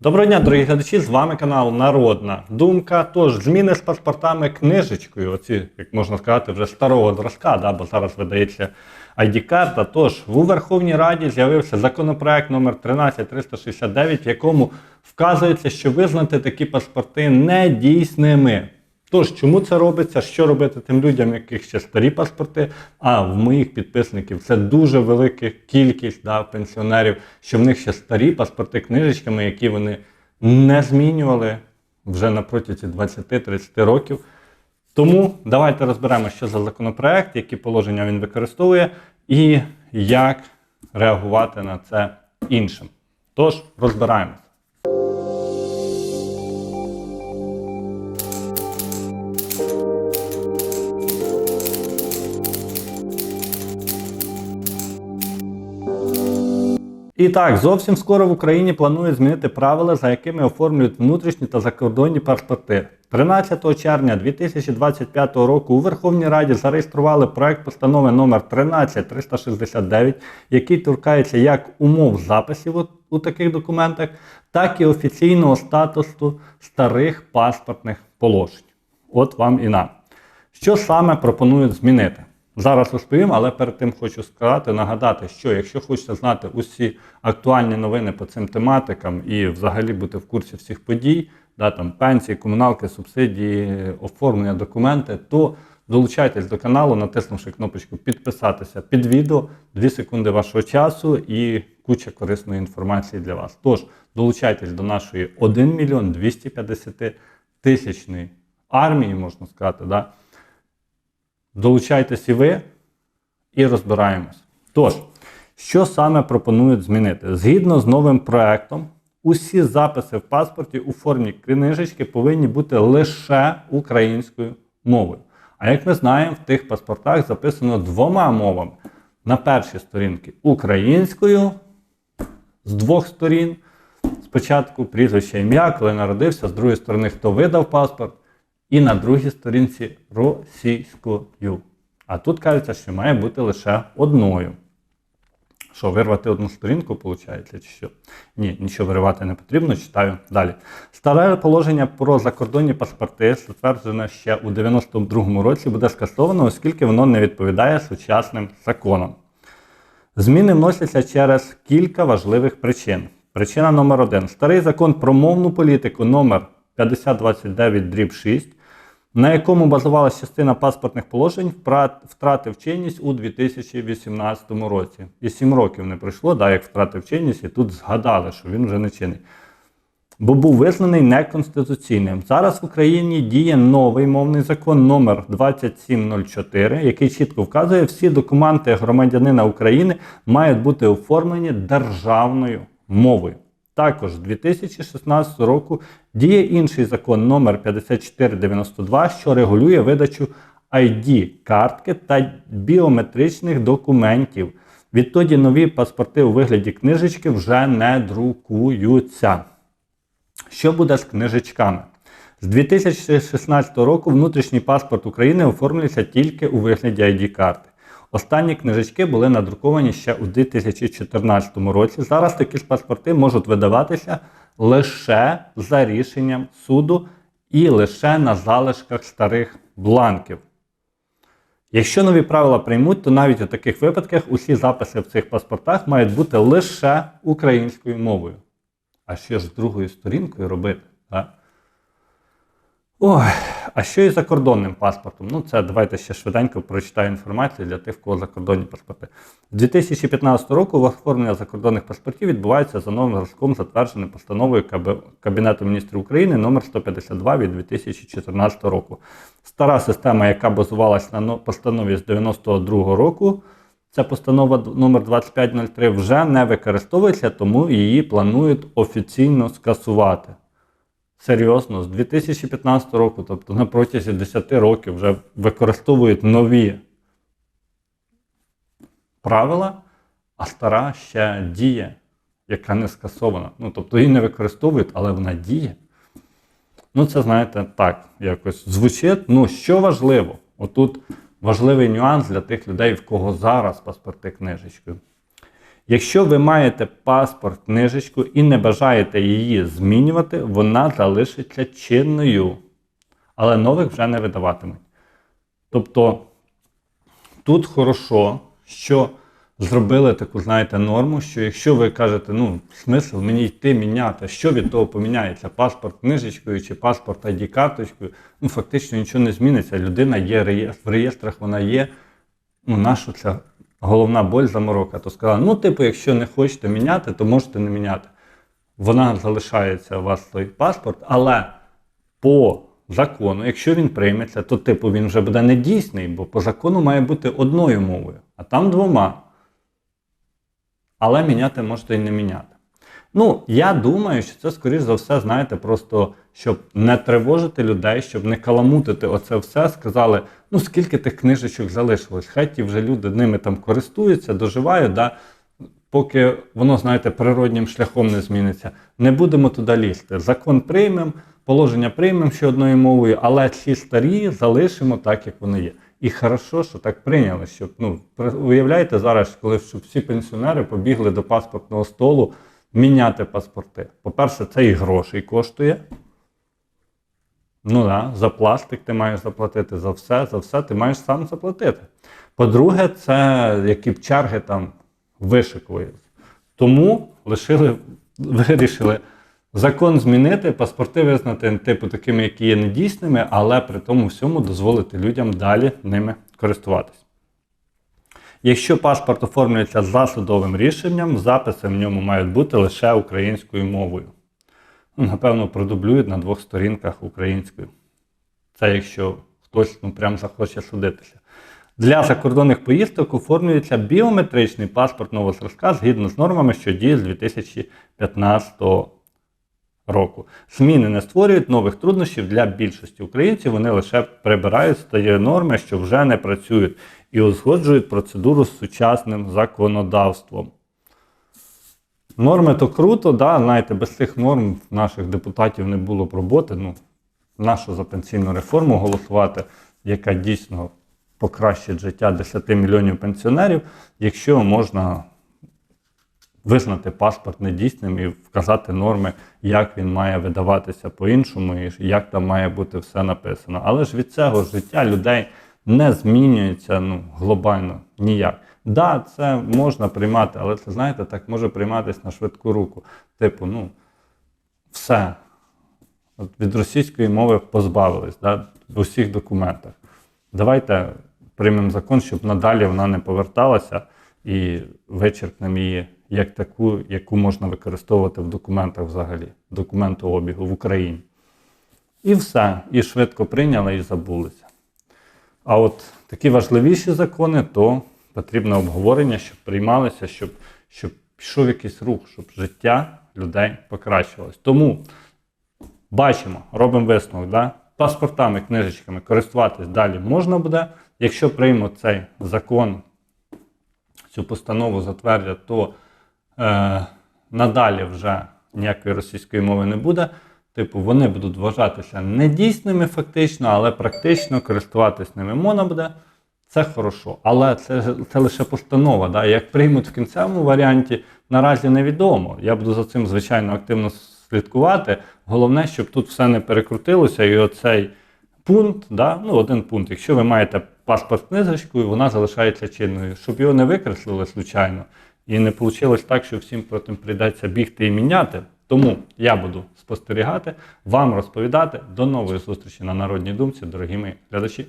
Доброго дня, дорогі глядачі! З вами канал Народна Думка. Тож, зміни з паспортами книжечкою, оці, як можна сказати, вже старого зразка, да, бо зараз видається ID-карта. Тож, у Верховній Раді з'явився законопроект номер 13369, в якому вказується, що визнати такі паспорти недійсними. Тож, чому це робиться? Що робити тим людям, яких ще старі паспорти? А в моїх підписників це дуже велика кількість да, пенсіонерів, що в них ще старі паспорти книжечками, які вони не змінювали вже на протязі 20-30 років. Тому давайте розберемо, що за законопроект, які положення він використовує, і як реагувати на це іншим. Тож розбираємось. І так, зовсім скоро в Україні планують змінити правила, за якими оформлюють внутрішні та закордонні паспорти. 13 червня 2025 року у Верховній Раді зареєстрували проект постанови номер 13369, який торкається як умов записів у, таких документах, так і офіційного статусу старих паспортних положень. От вам і на. Що саме пропонують змінити? Зараз розповім, але перед тим хочу сказати, нагадати, що якщо хочете знати усі актуальні новини по цим тематикам і взагалі бути в курсі всіх подій, да, там, пенсії, комуналки, субсидії, оформлення документи, то долучайтесь до каналу, натиснувши кнопочку підписатися під відео, 2 секунди вашого часу і куча корисної інформації для вас. Тож долучайтесь до нашої 1 мільйон 250 тисячної армії, можна сказати. Да? Долучайтесь і ви і розбираємось. Тож, що саме пропонують змінити? Згідно з новим проектом, усі записи в паспорті у формі книжечки повинні бути лише українською мовою. А як ми знаємо, в тих паспортах записано двома мовами. На першій сторінці українською з двох сторін. Спочатку прізвище ім'я, коли народився, з другої сторони, хто видав паспорт і на другій сторінці російською. А тут кажеться, що має бути лише одною. Що, вирвати одну сторінку, виходить, чи що? Ні, нічого виривати не потрібно, читаю далі. Старе положення про закордонні паспорти, затверджене ще у 92-му році, буде скасовано, оскільки воно не відповідає сучасним законам. Зміни вносяться через кілька важливих причин. Причина номер один. Старий закон про мовну політику номер 5029 дріб 6, на якому базувалася частина паспортних положень, втратив чинність у 2018 році. І 7 років не пройшло, да, як втратив чинність, і тут згадали, що він вже не чинний. Бо був визнаний неконституційним. Зараз в Україні діє новий мовний закон номер 2704, який чітко вказує, всі документи громадянина України мають бути оформлені державною мовою. Також з 2016 року діє інший закон номер 5492, що регулює видачу ID-картки та біометричних документів. Відтоді нові паспорти у вигляді книжечки вже не друкуються. Що буде з книжечками? З 2016 року внутрішній паспорт України оформлюється тільки у вигляді ID-карти. Останні книжечки були надруковані ще у 2014 році. Зараз такі ж паспорти можуть видаватися лише за рішенням суду і лише на залишках старих бланків. Якщо нові правила приймуть, то навіть у таких випадках усі записи в цих паспортах мають бути лише українською мовою. А ще ж з другою сторінкою робити. Так? Ой, а що із закордонним паспортом? Ну, це давайте ще швиденько прочитаю інформацію для тих, в кого закордонні паспорти. З 2015 року оформлення закордонних паспортів відбувається за новим зразком, затвердженим постановою Кабінету міністрів України номер 152 від 2014 року. Стара система, яка базувалась на постанові з 92 року. Ця постанова номер 2503 вже не використовується, тому її планують офіційно скасувати. Серйозно, з 2015 року, тобто на протязі 10 років вже використовують нові правила, а стара ще діє, яка не скасована. Ну, тобто її не використовують, але вона діє. Ну, це, знаєте, так, якось звучить. Ну, що важливо? Отут важливий нюанс для тих людей, в кого зараз паспорти книжечкою. Якщо ви маєте паспорт, книжечку і не бажаєте її змінювати, вона залишиться чинною. Але нових вже не видаватимуть. Тобто тут хорошо, що зробили таку, знаєте, норму, що якщо ви кажете, ну, смисл мені йти міняти, що від того поміняється? Паспорт книжечкою чи паспорт ID карточкою, ну фактично нічого не зміниться. Людина є в реєстрах, вона є. Ну, нащо ця головна боль заморока? То сказала, ну, типу, якщо не хочете міняти, то можете не міняти. Вона залишається у вас той паспорт, але по закону, якщо він прийметься, то типу він вже буде недійсний, бо по закону має бути одною мовою, а там двома. Але міняти можете і не міняти. Ну, я думаю, що це, скоріш за все, знаєте, просто щоб не тривожити людей, щоб не каламутити оце все, сказали, ну скільки тих книжечок залишилось, хай ті вже люди ними там користуються, доживають, да? поки воно, знаєте, природнім шляхом не зміниться. Не будемо туди лізти. Закон приймемо, положення приймемо ще одною мовою, але ці старі залишимо так, як вони є. І хорошо, що так прийняли, щоб ну уявляєте зараз, коли щоб всі пенсіонери побігли до паспортного столу міняти паспорти. По-перше, це і грошей коштує. Ну да, за пластик ти маєш заплатити, за все, за все ти маєш сам заплатити. По-друге, це які б черги там вишикують. Тому лишили, вирішили закон змінити, паспорти визнати типу такими, які є недійсними, але при тому всьому дозволити людям далі ними користуватись. Якщо паспорт оформлюється за судовим рішенням, записи в ньому мають бути лише українською мовою. Ну, напевно, продублюють на двох сторінках українською. Це якщо хтось ну, прям захоче судитися. Для закордонних поїздок оформлюється біометричний паспорт нового зразка згідно з нормами, що діє з 2015 року. Зміни не створюють нових труднощів для більшості українців. Вони лише прибирають старі норми, що вже не працюють, і узгоджують процедуру з сучасним законодавством. Норми то круто, да, знаєте, без цих норм наших депутатів не було б роботи. Ну, нашу за пенсійну реформу голосувати, яка дійсно покращить життя 10 мільйонів пенсіонерів, якщо можна визнати паспорт недійсним і вказати норми, як він має видаватися по-іншому, і як там має бути все написано. Але ж від цього життя людей не змінюється ну, глобально ніяк. Да, це можна приймати, але це знаєте, так може прийматися на швидку руку. Типу, ну, все. От від російської мови позбавились да, в усіх документах. Давайте приймемо закон, щоб надалі вона не поверталася і вичерпнемо її як таку, яку можна використовувати в документах взагалі, документообігу в Україні. І все. І швидко прийняли і забулися. А от такі важливіші закони, то потрібне обговорення, щоб приймалися, щоб, щоб пішов якийсь рух, щоб життя людей покращувалось. Тому бачимо, робимо висновок. Да? Паспортами, книжечками користуватись далі можна буде. Якщо приймуть цей закон, цю постанову затвердять, то е, надалі вже ніякої російської мови не буде. Типу, вони будуть вважатися недійсними фактично, але практично користуватись ними можна буде. Це хорошо. Але це, це лише постанова. Да? Як приймуть в кінцевому варіанті, наразі невідомо. Я буду за цим, звичайно, активно слідкувати. Головне, щоб тут все не перекрутилося, і оцей пункт, да? ну, один пункт. Якщо ви маєте паспорт книжечкою, вона залишається чинною, щоб його не викреслили случайно. І не вийшло так, що всім потім прийдеться бігти і міняти. Тому я буду спостерігати, вам розповідати. До нової зустрічі на Народній думці, дорогі мої глядачі.